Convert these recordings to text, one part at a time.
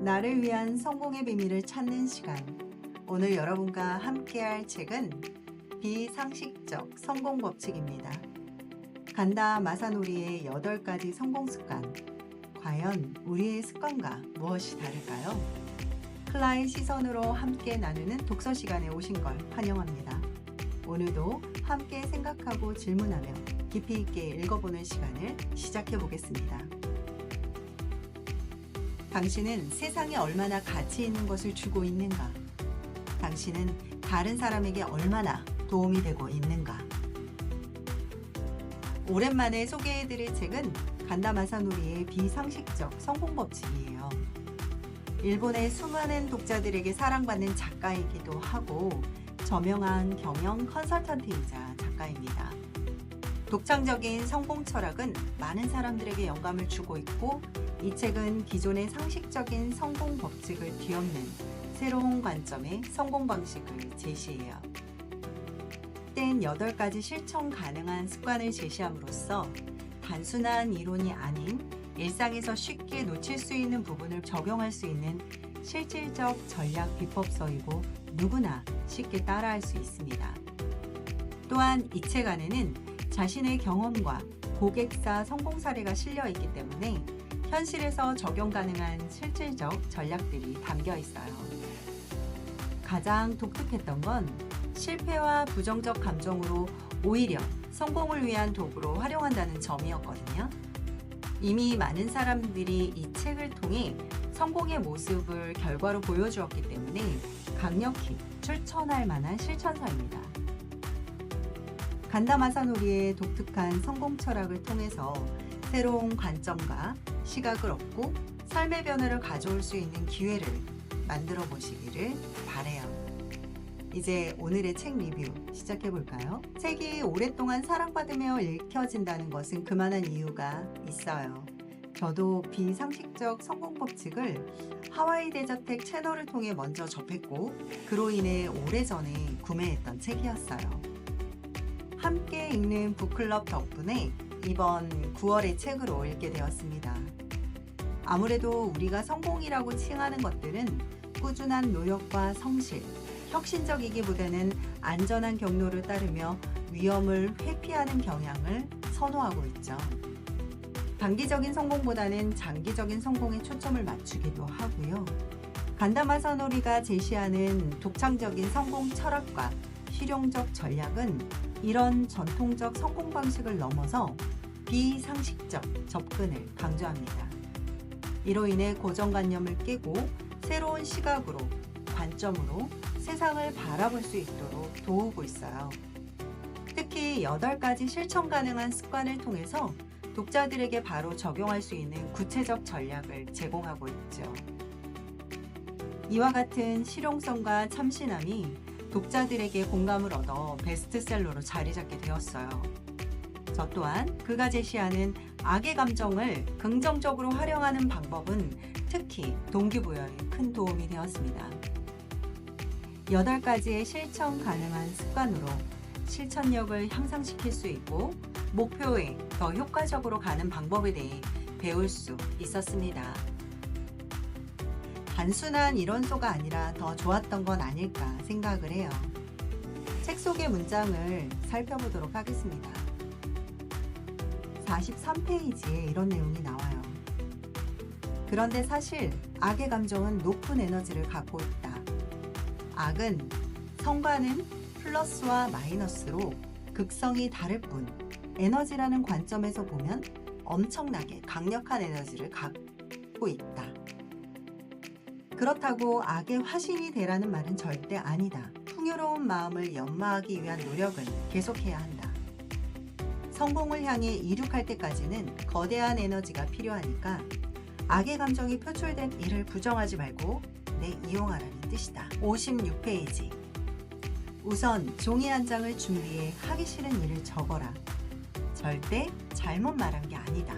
나를 위한 성공의 비밀을 찾는 시간. 오늘 여러분과 함께할 책은 비상식적 성공 법칙입니다. 간다 마사노리의 8가지 성공 습관. 과연 우리의 습관과 무엇이 다를까요? 클라의 시선으로 함께 나누는 독서 시간에 오신 걸 환영합니다. 오늘도 함께 생각하고 질문하며 깊이 있게 읽어보는 시간을 시작해 보겠습니다. 당신은 세상에 얼마나 가치 있는 것을 주고 있는가? 당신은 다른 사람에게 얼마나 도움이 되고 있는가? 오랜만에 소개해드릴 책은 간다마사노리의 비상식적 성공 법칙이에요. 일본의 수많은 독자들에게 사랑받는 작가이기도 하고 저명한 경영 컨설턴트이자 작가입니다. 독창적인 성공 철학은 많은 사람들에게 영감을 주고 있고 이 책은 기존의 상식적인 성공 법칙을 뒤엎는 새로운 관점의 성공 방식을 제시해요. 땐 8가지 실천 가능한 습관을 제시함으로써 단순한 이론이 아닌 일상에서 쉽게 놓칠 수 있는 부분을 적용할 수 있는 실질적 전략 비법서이고 누구나 쉽게 따라할 수 있습니다. 또한 이 책 안에는 자신의 경험과 고객사 성공 사례가 실려 있기 때문에 현실에서 적용 가능한 실질적 전략들이 담겨 있어요. 가장 독특했던 건 실패와 부정적 감정으로 오히려 성공을 위한 도구로 활용한다는 점이었거든요. 이미 많은 사람들이 이 책을 통해 성공의 모습을 결과로 보여주었기 때문에 강력히 추천할 만한 실천서입니다. 간다마사노리의 독특한 성공 철학을 통해서 새로운 관점과 시각을 얻고 삶의 변화를 가져올 수 있는 기회를 만들어 보시기를 바래요. 이제 오늘의 책 리뷰 시작해 볼까요? 책이 오랫동안 사랑받으며 읽혀진다는 것은 그만한 이유가 있어요. 저도 비상식적 성공 법칙을 하와이 대저택 채널을 통해 먼저 접했고 그로 인해 오래전에 구매했던 책이었어요. 함께 읽는 북클럽 덕분에 이번 9월의 책으로 읽게 되었습니다. 아무래도 우리가 성공이라고 칭하는 것들은 꾸준한 노력과 성실, 혁신적이기보다는 안전한 경로를 따르며 위험을 회피하는 경향을 선호하고 있죠. 단기적인 성공보다는 장기적인 성공에 초점을 맞추기도 하고요. 간다마 사노리가 제시하는 독창적인 성공 철학과 실용적 전략은 이런 전통적 성공 방식을 넘어서 비상식적 접근을 강조합니다. 이로 인해 고정관념을 깨고 새로운 시각으로, 관점으로 세상을 바라볼 수 있도록 도우고 있어요. 특히 8가지 실천 가능한 습관을 통해서 독자들에게 바로 적용할 수 있는 구체적 전략을 제공하고 있죠. 이와 같은 실용성과 참신함이 독자들에게 공감을 얻어 베스트셀러로 자리 잡게 되었어요. 저 또한 그가 제시하는 악의 감정을 긍정적으로 활용하는 방법은 특히 동기부여에 큰 도움이 되었습니다. 8가지의 실천 가능한 습관으로 실천력을 향상시킬 수 있고 목표에 더 효과적으로 가는 방법에 대해 배울 수 있었습니다. 단순한 이론소가 아니라 더 좋았던 건 아닐까 생각을 해요. 책 속의 문장을 살펴보도록 하겠습니다. 43페이지에 이런 내용이 나와요. 그런데 사실 악의 감정은 높은 에너지를 갖고 있다. 악은 성과는 플러스와 마이너스로 극성이 다를 뿐 에너지라는 관점에서 보면 엄청나게 강력한 에너지를 갖고 있다. 그렇다고 악의 화신이 되라는 말은 절대 아니다. 풍요로운 마음을 연마하기 위한 노력은 계속해야 한다. 성공을 향해 이륙할 때까지는 거대한 에너지가 필요하니까 악의 감정이 표출된 일을 부정하지 말고 내 이용하라는 뜻이다. 56페이지. 우선 종이 한 장을 준비해 하기 싫은 일을 적어라. 절대 잘못 말한 게 아니다.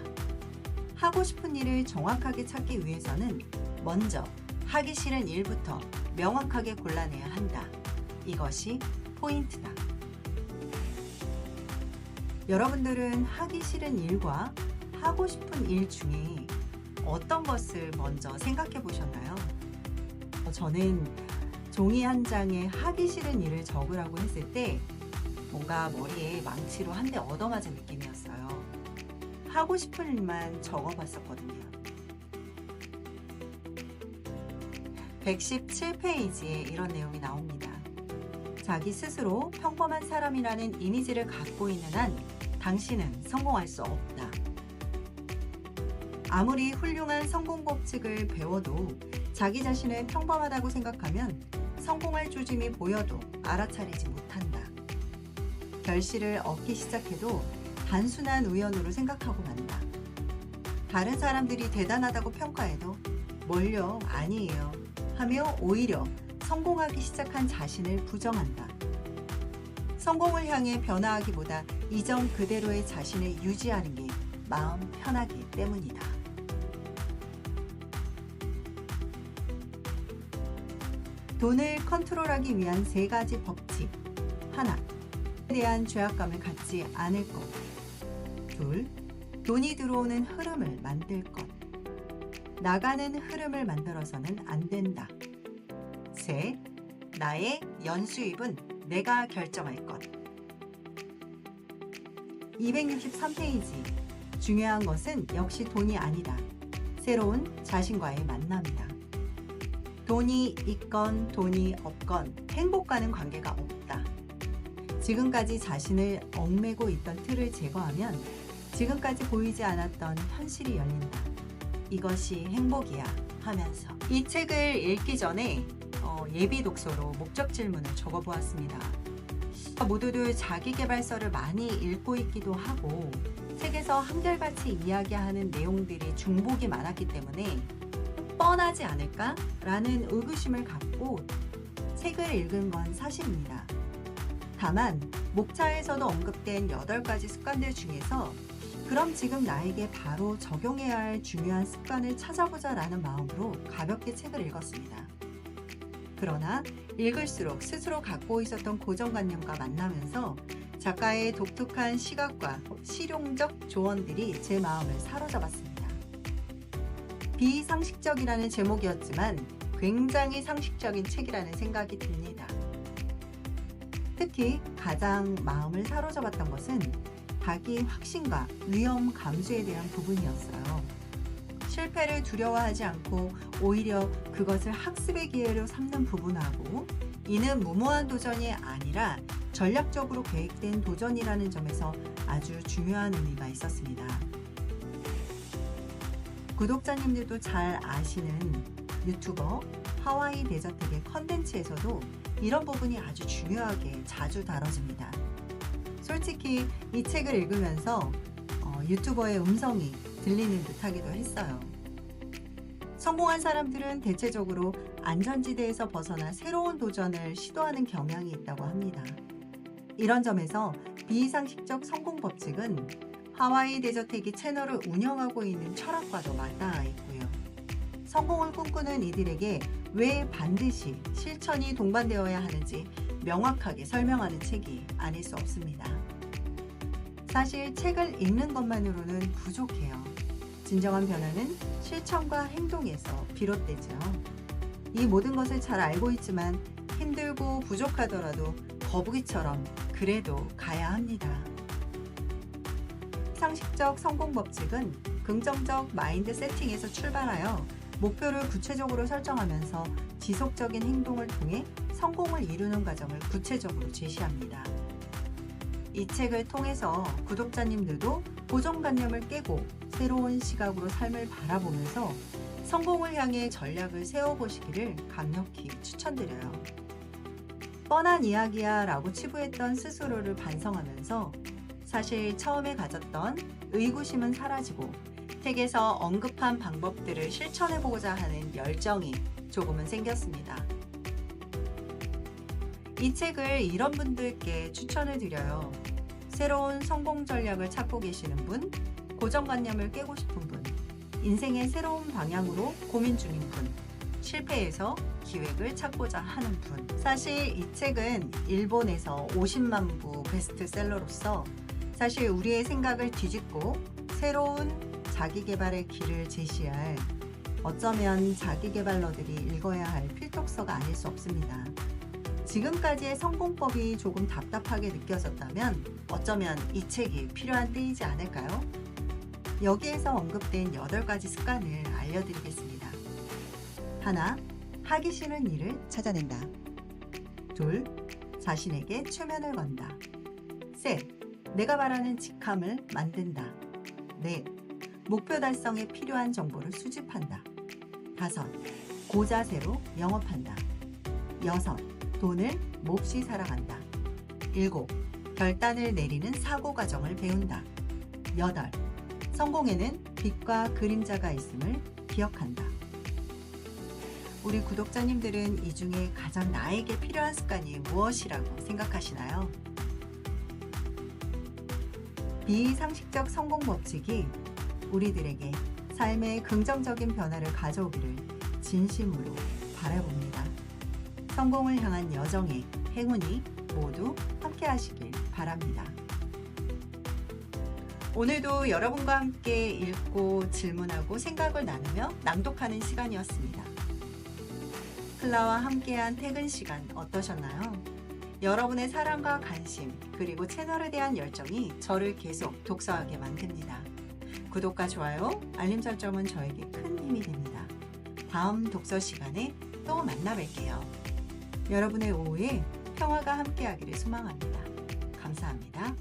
하고 싶은 일을 정확하게 찾기 위해서는 먼저 하기 싫은 일부터 명확하게 골라내야 한다. 이것이 포인트다. 여러분들은 하기 싫은 일과 하고 싶은 일 중에 어떤 것을 먼저 생각해 보셨나요? 어, 저는 종이 한 장에 하기 싫은 일을 적으라고 했을 때 뭔가 머리에 망치로 한 대 얻어맞은 느낌이었어요. 하고 싶은 일만 적어봤었거든요. 117페이지에 이런 내용이 나옵니다. 자기 스스로 평범한 사람이라는 이미지를 갖고 있는 한 당신은 성공할 수 없다. 아무리 훌륭한 성공 법칙을 배워도 자기 자신을 평범하다고 생각하면 성공할 조짐이 보여도 알아차리지 못한다. 결실을 얻기 시작해도 단순한 우연으로 생각하고 만다. 다른 사람들이 대단하다고 평가해도 뭘요? 아니에요. 하며 오히려 성공하기 시작한 자신을 부정한다. 성공을 향해 변화하기보다 이전 그대로의 자신을 유지하는 게 마음 편하기 때문이다. 돈을 컨트롤하기 위한 세 가지 법칙. 하나, 에 대한 죄악감을 갖지 않을 것. 둘, 돈이 들어오는 흐름을 만들 것. 나가는 흐름을 만들어서는 안 된다. 셋, 나의 연수입은 내가 결정할 것. 263페이지. 중요한 것은 역시 돈이 아니다. 새로운 자신과의 만남이다. 돈이 있건 돈이 없건 행복과는 관계가 없다. 지금까지 자신을 얽매고 있던 틀을 제거하면 지금까지 보이지 않았던 현실이 열린다. 이것이 행복이야 하면서 이 책을 읽기 전에 어, 예비 독서로 목적 질문을 적어보았습니다. 모두들 자기개발서를 많이 읽고 있기도 하고 책에서 한결같이 이야기하는 내용들이 중복이 많았기 때문에 뻔하지 않을까라는 의구심을 갖고 책을 읽은 건 사실입니다. 다만 목차에서도 언급된 8가지 습관들 중에서 그럼 지금 나에게 바로 적용해야 할 중요한 습관을 찾아보자 라는 마음으로 가볍게 책을 읽었습니다. 그러나 읽을수록 스스로 갖고 있었던 고정관념과 만나면서 작가의 독특한 시각과 실용적 조언들이 제 마음을 사로잡았습니다. 비상식적이라는 제목이었지만 굉장히 상식적인 책이라는 생각이 듭니다. 특히 가장 마음을 사로잡았던 것은 자기 확신과 위험 감수에 대한 부분이었어요. 실패를 두려워하지 않고 오히려 그것을 학습의 기회로 삼는 부분하고 이는 무모한 도전이 아니라 전략적으로 계획된 도전이라는 점에서 아주 중요한 의미가 있었습니다. 구독자님들도 잘 아시는 유튜버 하와이 데저텍의 컨텐츠에서도 이런 부분이 아주 중요하게 자주 다뤄집니다. 솔직히 이 책을 읽으면서 어, 유튜버의 음성이 들리는 듯 하기도 했어요. 성공한 사람들은 대체적으로 안전지대에서 벗어나 새로운 도전을 시도하는 경향이 있다고 합니다. 이런 점에서 비상식적 성공 법칙은 하와이 데저텍이 채널을 운영하고 있는 철학과도 맞닿아 있고요. 성공을 꿈꾸는 이들에게 왜 반드시 실천이 동반되어야 하는지 명확하게 설명하는 책이 아닐 수 없습니다. 사실 책을 읽는 것만으로는 부족해요. 진정한 변화는 실천과 행동에서 비롯되죠. 이 모든 것을 잘 알고 있지만 힘들고 부족하더라도 거북이처럼 그래도 가야 합니다. 상식적 성공 법칙은 긍정적 마인드 세팅에서 출발하여 목표를 구체적으로 설정하면서 지속적인 행동을 통해 성공을 이루는 과정을 구체적으로 제시합니다. 이 책을 통해서 구독자님들도 고정관념을 깨고 새로운 시각으로 삶을 바라보면서 성공을 향해 전략을 세워보시기를 강력히 추천드려요. 뻔한 이야기야 라고 치부했던 스스로를 반성하면서 사실 처음에 가졌던 의구심은 사라지고 책에서 언급한 방법들을 실천해보고자 하는 열정이 조금은 생겼습니다. 이 책을 이런 분들께 추천을 드려요. 새로운 성공 전략을 찾고 계시는 분, 고정관념을 깨고 싶은 분, 인생의 새로운 방향으로 고민 중인 분, 실패해서 기획을 찾고자 하는 분. 사실 이 책은 일본에서 50만 부 베스트셀러로서 사실 우리의 생각을 뒤집고 새로운 자기 개발의 길을 제시할 어쩌면 자기 개발러들이 읽어야 할 필독서가 아닐 수 없습니다. 지금까지의 성공법이 조금 답답하게 느껴졌다면 어쩌면 이 책이 필요한 때이지 않을까요? 여기에서 언급된 8가지 습관을 알려드리겠습니다. 하나, 하기 싫은 일을 찾아낸다. 둘, 자신에게 최면을 건다. 셋, 내가 바라는 직함을 만든다. 넷, 목표 달성에 필요한 정보를 수집한다. 다섯, 고자세로 영업한다. 여섯, 돈을 몹시 사랑한다. 일곱, 결단을 내리는 사고 과정을 배운다. 여덟, 성공에는 빛과 그림자가 있음을 기억한다. 우리 구독자님들은 이 중에 가장 나에게 필요한 습관이 무엇이라고 생각하시나요? 비상식적 성공 법칙이 우리들에게 삶의 긍정적인 변화를 가져오기를 진심으로 바라봅니다. 성공을 향한 여정에 행운이 모두 함께 하시길 바랍니다. 오늘도 여러분과 함께 읽고 질문하고 생각을 나누며 낭독하는 시간이었습니다. 클라와 함께한 퇴근 시간 어떠셨나요? 여러분의 사랑과 관심, 그리고 채널에 대한 열정이 저를 계속 독서하게 만듭니다. 구독과 좋아요, 알림 설정은 저에게 큰 힘이 됩니다. 다음 독서 시간에 또 만나 뵐게요. 여러분의 오후에 평화가 함께하기를 소망합니다. 감사합니다.